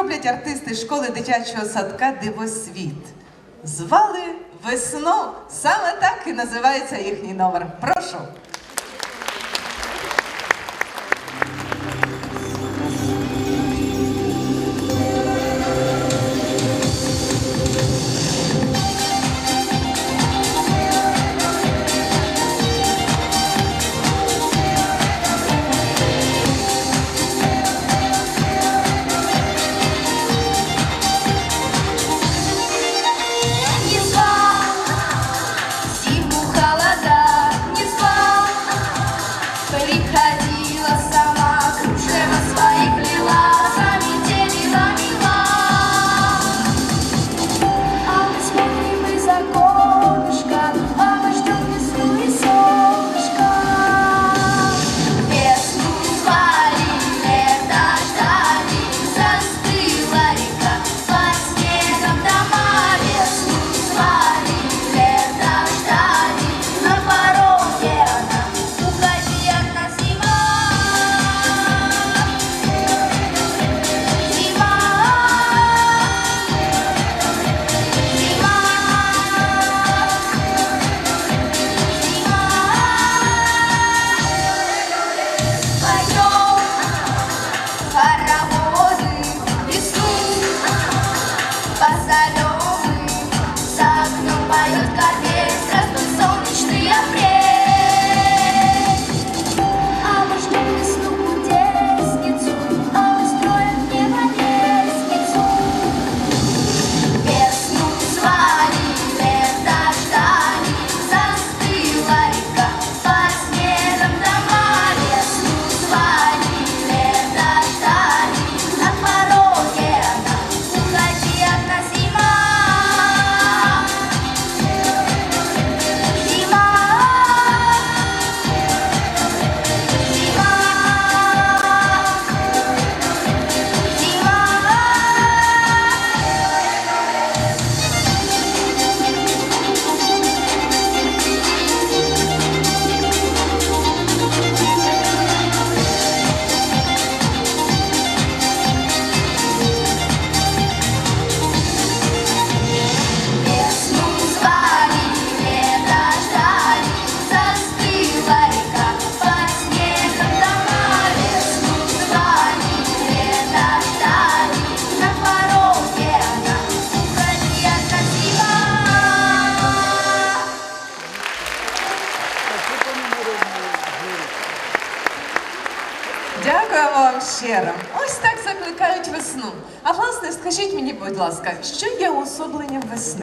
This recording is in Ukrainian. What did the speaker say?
роблять артисти школи дитячого садка Дивосвіт. Звали весну. Саме так і називається їхній номер. Прошу. Дякуємо вам щиро. Ось так закликають весну. А власне, скажіть мені, будь ласка, що є уособленням весни?